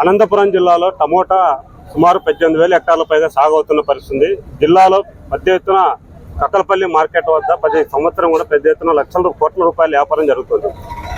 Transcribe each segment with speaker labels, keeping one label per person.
Speaker 1: అనంతపురం జిల్లాలో టమోటా సుమారు పద్దెనిమిది వేల హెక్టార్ల పైగా సాగు అవుతున్న పరిస్థితి జిల్లాలో పెద్ద ఎత్తున కక్కలపల్లి మార్కెట్ వద్ద ప్రతి సంవత్సరం కూడా పెద్ద ఎత్తున లక్షల కోట్ల రూపాయల వ్యాపారం జరుగుతుంది.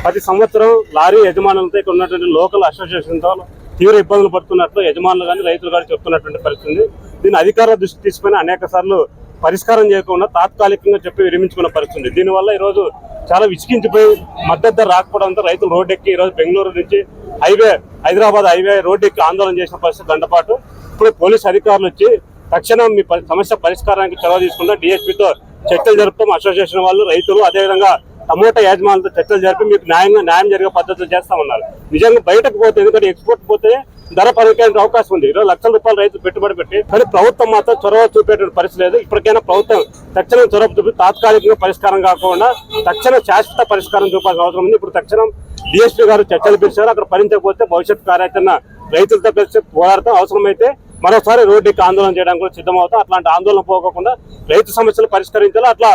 Speaker 1: ప్రతి సంవత్సరం లారీ యజమానులతో ఇక్కడ ఉన్నటువంటి లోకల్ అసోసియేషన్తో తీవ్ర ఇబ్బందులు పడుతున్నట్లు యజమానులు కానీ రైతులు కానీ చెప్తున్నటువంటి పరిస్థితి దీన్ని అధికారుల దృష్టి తీసుకుని అనేక సార్లు పరిష్కారం చేయకుండా తాత్కాలికంగా చెప్పి విరమించుకున్న పరిస్థితి దీనివల్ల ఈరోజు చాలా విసిగించిపోయి మద్దతు ధర రాకపోవడంతో రైతులు రోడ్డు ఎక్కి ఈరోజు బెంగళూరు నుంచి హైవే హైదరాబాద్ హైవే రోడ్ ఎక్కి ఆందోళన చేసిన పరిస్థితి గంటపాటు. ఇప్పుడు పోలీస్ అధికారులు వచ్చి తక్షణం మీ సమస్య పరిష్కారానికి చొరవ తీసుకుంటా డిఎస్పీతో చర్చలు జరుపుతాం. అసోసియేషన్ వాళ్ళు రైతులు అదేవిధంగా టమోటా యాజమానులతో చర్చలు జరిపి మీకు న్యాయంగా న్యాయం జరిగే పద్ధతులు చేస్తామన్నారు నిజంగా బయటకు పోతే ఎందుకంటే ఎక్స్పోర్ట్ పోతే ధర పలికేందుకు అవకాశం ఉంది. ఇరవై లక్షల రూపాయలు రైతులు పెట్టుబడి పెట్టి కానీ ప్రభుత్వం మాత్రం చొరవ చూపేటువంటి పరిస్థితి లేదు. ఇప్పటికైనా ప్రభుత్వం తక్షణం చొరవ చూపి తాత్కాలికంగా పరిష్కారం కాకుండా తక్షణ శాశ్వత పరిష్కారం చూపాల్సిన అవసరం ఉంది. ఇప్పుడు తక్షణం డిఎస్పీ గారు చర్చలు పిలిచారు. అక్కడ భరించకపోతే భవిష్యత్ కార్యాచరణ రైతులతో కలిసి పోరాడతాం అవసరమైతే మరోసారి రోడ్డుకి ఆందోళన చేయడానికి కూడా సిద్ధమవుతాం. అట్లాంటి ఆందోళన పోకుండా రైతు సమస్యలు పరిష్కరించాలి. అట్లా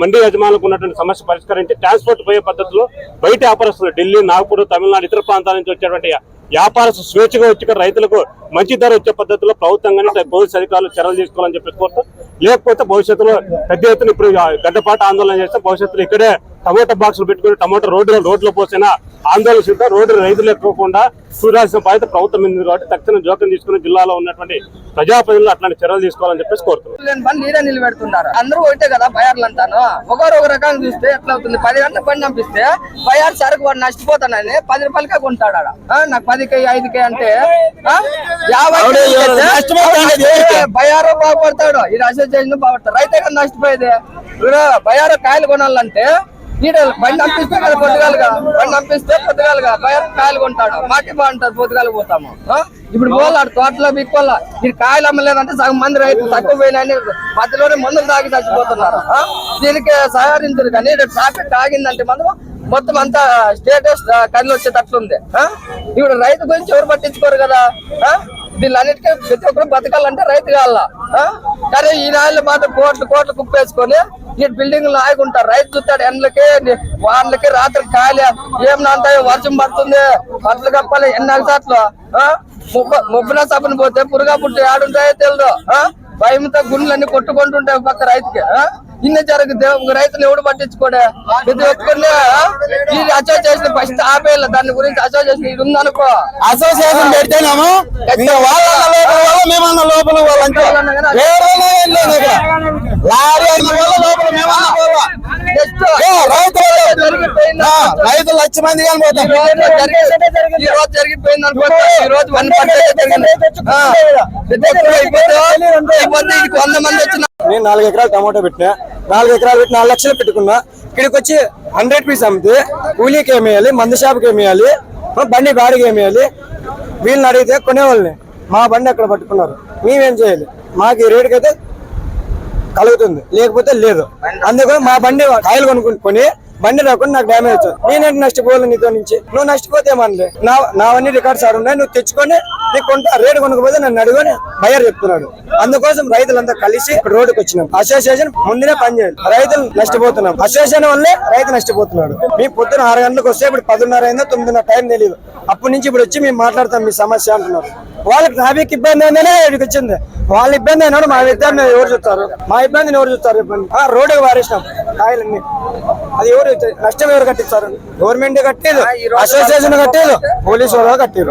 Speaker 1: మండి యజమానులకు ఉన్నటువంటి సమస్య పరిష్కరించి ట్రాన్స్పోర్ట్ పోయే పద్ధతిలో బయట వ్యాపారస్తులు ఢిల్లీ నాగపూర్ తమిళనాడు ఇతర ప్రాంతాల నుంచి వచ్చేటువంటి వ్యాపారస్తు స్వేచ్ఛగా వచ్చి రైతులకు మంచి ధర వచ్చే పద్ధతిలో ప్రభుత్వం కానీ పోలీస్ అధికారులు చర్యలు తీసుకోవాలని చెప్పి కోరుతాం లేకపోతే భవిష్యత్తులో పెద్ద ఎత్తున ఇప్పుడు గడ్డపాటు ఆందోళన చేస్తే భవిష్యత్తులో ఇక్కడే టమాటో బాక్సులు పెట్టుకుని టమాటో రోడ్డు రోడ్లో పోసిన ఆందోళన సిద్ధం రోడ్డు రైతులు ఎక్కువకుండా చూడాల్సిన బాధ్యత ప్రభుత్వం మీద ఉంది కాబట్టి తక్షణం జోక్యం తీసుకుని జిల్లాలో ఉన్నటువంటి ప్రజాప్రతినిధులు అట్లాంటి చర్యలు తీసుకోవాలని చెప్పేసి కోరుతున్నాం.
Speaker 2: లేని బండి నీడే నిలబెడుతుంటారు. అందరూ ఒకటే కదా బయార్లు అంటాను ఒకరు ఒక రకంగా చూస్తే ఎట్లా అవుతుంది? పది గంటల బండి పంపిస్తే బయార్ సరుకు వాడు నష్టపోతానని పది రూపాయలకే కొంటాడు నాకు పదికే ఐదుకే అంటే ఆ? యాభై బయారో బాగుపడతాడు. ఈ అసోసియేషన్ బాగుపడతాడు. రైతే కదా నష్టపోయేది? బయారో కాయలు కొనాలంటే ఈడ బండి పంపిస్తే కదా పొద్దుగాలుగా బండి పంపిస్తే పొద్దుగాలుగా బయట కాయలు కొంటాడు మాకే బాగుంటది పొద్దుగాలు పోతాము? ఇప్పుడు పోలాడు తోటలో బిక్కోలా ఇది కాయలు అమ్మలేదంటే సగం మంది రైతులు తక్కువ పోయినాయని మధ్యలోనే మందులు తాగి చచ్చిపోతున్నారు? దీనికి సహకరించరు కానీ ట్రాఫిక్ ఆగిందంటే మనం మొత్తం అంతా స్టేటస్ కళ్ళు వచ్చేటట్లుంది? ఇప్పుడు రైతు గురించి ఎవరు పట్టించుకోరు కదా? వీళ్ళన్నిటికీ ప్రతి ఒక్కరు బతకాలంటే రైతు కావాల? కానీ ఈ నాళ్ళు మాత్రం కోట్లు కోట్లు కుప్పేసుకొని ఈ బిల్డింగ్ లాగుంటారు రైతు చూస్తాడు ఎండ్లకి వాళ్ళకి రాత్రి ఖాళీ ఏం నాంతాయో వర్షం పడుతుంది? బట్టలు కప్పాలి ఎన్ని సార్లు? ముబ్బున సభను పోతే పురుగా పుట్టి ఆడుంటాయో తెలియదు ఆ? భయంతో గుండెలన్నీ కొట్టుకుంటుంటాయి పక్క రైతుకి. ఆ? ఇన్ని జరుగుతుంది ఒక రైతులు ఎవడు పట్టించుకోడే? ప్రతి ఒక్కరిని? ఈ అసోసియేషన్ ఫస్ట్ ఆపేయాలి. దాని గురించి అసోసియేషన్ ఇది ఉందనుకో.
Speaker 3: అసోసియేషన్ వాళ్ళన్న లోపల మేమన్న వాళ్ళంటే లారీ మేమన్న రైతులు లక్ష మంది
Speaker 2: ఈ రోజు జరిగిపోయింది అనుకో. ఈ రోజు వన్ పర్సెంట్ జరిగింది. వంద మంది వచ్చిన
Speaker 3: నేను నాలుగు ఎకరాలు టమాటో పెట్టినా నాలుగు ఎకరాలు పెట్టి నాలుగు లక్షలు పెట్టుకున్నా ఇక్కడికి వచ్చి హండ్రెడ్ పీస్ అమ్మితే కూలీకి ఏమేయాలి వేయాలి మందు షాప్కి ఏమేయాలి వేయాలి బండి బాడికి ఏమేయాలి వేయాలి? వీళ్ళని అడిగితే కొనేవాళ్ళని మా బండి అక్కడ పట్టుకున్నారు మేమేం చేయాలి? మాకు ఈ రేటుకి అయితే కలుగుతుంది లేకపోతే లేదు. అందుకని మా బండి కాయలు కొనుక్కొని బండి రాకుండా నాకు డ్యామేజ్ అవుతుంది నేనేంటి నష్టపోవాలి నీతో నుంచి? నువ్వు నష్టపోతే ఏమనలే. నా నావన్నీ రికార్డ్స్ ఆడున్నాయి నువ్వు తెచ్చుకొని నీకు కొంట రేటు కొనకపోతే నన్ను అడుగుని బయర్ చెప్తున్నాడు. అందుకోసం రైతులంతా కలిసి ఇప్పుడు రోడ్డుకి వచ్చినాం. అసోసియేషన్ ముందునే పనిచేయాలి రైతులు నష్టపోతున్నాం. అసోసియేషన్ వల్లే రైతు నష్టపోతున్నాడు. మీ పొద్దున ఆరు గంటలకు వస్తే ఇప్పుడు పదిన్నర అయిందో తొమ్మిదిన్నర టైం తెలియదు అప్పటి నుంచి ఇప్పుడు వచ్చి మేము మాట్లాడతాం మీ సమస్య అంటున్నారు. వాళ్ళకి ట్రాఫిక్ ఇబ్బంది అయిందనే ఇక్కడికి వచ్చింది. వాళ్ళ ఇబ్బంది అయినాడు మా ఇబ్బంది ఎవరు చూస్తారు? మా ఇబ్బందిని ఎవరు చూస్తారు? ఇబ్బంది ఆ రోడ్డు వారేసినాం కాయలన్నీ. అది ఎవరు నష్టం ఎవరు కట్టిస్తారు? గవర్నమెంట్ కట్టేది అసోసియేషన్ కట్టేది పోలీసు వాళ్ళు కట్టేది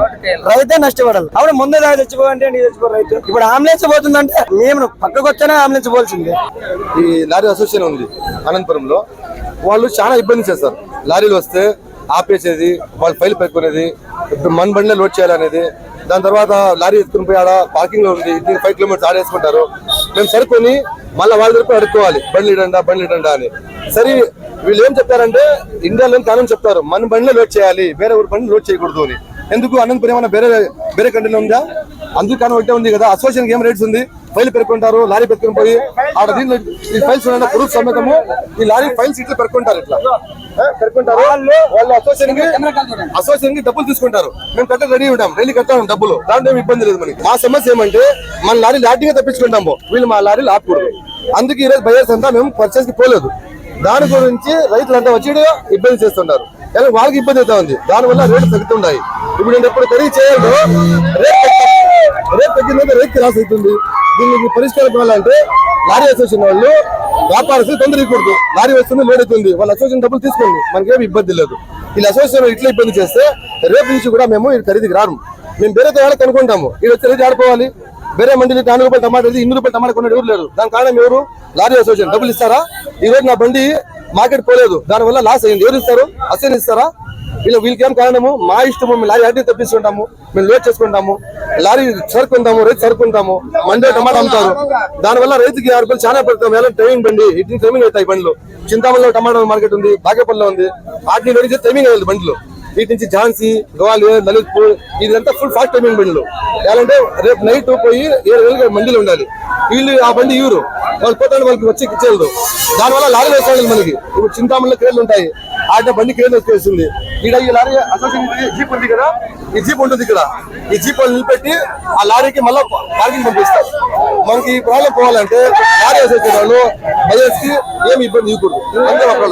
Speaker 3: రైతే నష్టపడాలి అప్పుడు ముందే దాకా తెచ్చిపోవాలంటే నీకు తెచ్చిపో రైతు? ఇప్పుడు అంబులెన్స్ పోతుందంటే మేము పక్కకు వచ్చానే అంబులెన్స్ పోల్సింది
Speaker 4: ఈ లారీ అసోసియేషన్ ఉంది అనంతపురంలో. వాళ్ళు చాలా ఇబ్బంది చేస్తారు. లారీలు వస్తే ఆపేసేది వాళ్ళు ఫైల్ పెట్టుకునేది ఇప్పుడు మన బండిలో లోడ్ చేయాలనేది. దాని తర్వాత లారీ ఎత్తుకుని పోయి ఆడ పార్కింగ్లో ఉంది. ఫైవ్ కిలోమీటర్స్ ఆడేసుకుంటారు మేము సరుకొని మళ్ళీ వాళ్ళ దగ్గర అడుక్కోవాలి. బండ్లు ఇడండా బండ్లు ఇడండా అని. సరే వీళ్ళు ఏం చెప్తారంటే ఇండియాలో కాలం చెప్తారు? మన బండిలో లోడ్ చేయాలి. వేరే ఊరి బండి లోడ్ చేయకూడదు అని. ఎందుకు? అనంతపురం ఏమైనా వేరే వేరే కంట్రీలో ఉందా? అందుకు కానీ ఒకటే ఉంది కదా. అసోసియేషన్ ఏం రేట్స్ ఉంది? ఫైల్ పెట్టుకుంటారు లారీ పెట్టుకుని పోయి ఆడ దీంట్లో ఈ ఫైల్స్ ప్రూఫ్ సమేతము ఈ లారీ ఫైల్స్ ఇట్లా పెట్టుకుంటారు ఇట్లా. పెట్టుకుంటారు వాళ్ళు అసోసియేషన్కి అసోసియేషన్కి డబ్బులు తీసుకుంటారు. మేము కట్ట రెడీ ఉంటాం. రైలు కట్టాం డబ్బులు. దాంట్లో ఏమి ఇబ్బంది లేదు మనకి. మా సమస్య ఏమంటే మన లారీ లాటిగా తప్పించుకుంటాము. వీళ్ళు మా లారీలు ఆపకూడదు. అందుకే ఈ రోజు బయర్స్ అంతా మేము పర్చేస్కి పోలేదు. దాని గురించి రైతులంతా వచ్చి ఇబ్బంది చేస్తుంటారు. కానీ వాళ్ళకి ఇబ్బంది అవుతా ఉంది. దానివల్ల రేట్లు తగ్గుతున్నాయి. ఇప్పుడు నేను ఎప్పుడు ఖరీదు చేయాలో రేట్ తగ్గి- రేట్ తగ్గిందంటే రేట్కి లాస్ అవుతుంది. దీనికి పరిష్కారం కావాలంటే లారీ అసోసియేషన్ వాళ్ళు వ్యాపారస్తులు తొందర ఇవ్వకూడదు. లారీ వస్తుంది లోడ్ అవుతుంది. వాళ్ళ అసోసియేషన్ డబ్బులు తీసుకోండి. మనకేమి ఇబ్బంది లేదు. వీళ్ళ అసోసియేషన్ ఇట్లా ఇబ్బంది చేస్తే రేపు నుంచి కూడా మేము ఈ ఖరీదుకి రాము. మేము వేరే వాళ్ళకి కనుక్కుంటాము ఈ వచ్చి రేటు ఆడుకోవాలి. వేరే మండలి నాలుగు రూపాయలు టమాటా అయితే ఇన్ని రూపాయలు టమాటా కొన్నాడు ఎవరు లేరు. దాని కారణం ఎవరు? లారీ అసోసియేషన్ డబ్బులు ఇస్తారా? ఈ రోజు నా బండి మార్కెట్ పోలేదు. దానివల్ల లాస్ అయింది. ఎవరు ఇస్తారు? అసలు ఇస్తారా? వీళ్ళు వీళ్ళకి ఏం కారణము? మా ఇష్టము. మేము లారీ అడ్డీ తప్పిస్తుంటాము. మేము లోడ్ చేసుకుంటాము. లారీ సరుకుంటాము రైతు సరుకుంటాము మండే టమాటా అమ్ముతారు. దానివల్ల రైతుకి ఆరు రూపాయలు చాలా పెడతాం ఎలా టైమింగ్ బండి. ఇటు టైమింగ్ అవుతాయి బండ్లు. చింతామణిలో టమాటా మార్కెట్ ఉంది బాగేపల్లిలో ఉంది. వాటిని వెడితే టైమింగ్ అయ్యింది బండ్లు. వీటి నుంచి ఝాన్సీ గ్వాలియర్ లలిత్పూర్ ఇదంతా ఫుల్ ఫాస్ట్ టైమింగ్ బండ్లు. ఎలాంటే రేపు నైట్ పోయి ఏడు వేలు మండిలో ఉండాలి. వీళ్ళు ఆ బండి ఇవ్వరు. వాళ్ళు పోతాడు వాళ్ళకి వచ్చి ఇచ్చేయదు దానివల్ల లారీ వేసుకోవాలి మనకి. ఇప్పుడు చింతామణిలో క్రేళ్ళు ఉంటాయి. ఆయన బండి క్రేర్లు వచ్చేస్తుంది ఇక్కడ ఈ లారీ అసోసియేషన్ జీప్ ఉంది కదా ఈ జీప్ ఉంటుంది ఇక్కడ. ఈ జీప్ వాళ్ళు నిలబెట్టి ఆ లారీకి మళ్ళీ పార్కింగ్ పంపిస్తారు. మనకి ఈ ప్రాబ్లం పోవాలంటే లారీ అసోసియేషన్ వాళ్ళు బయస్కి ఏమి ఇబ్బంది ఇవ్వకూడదు అంతే ఒక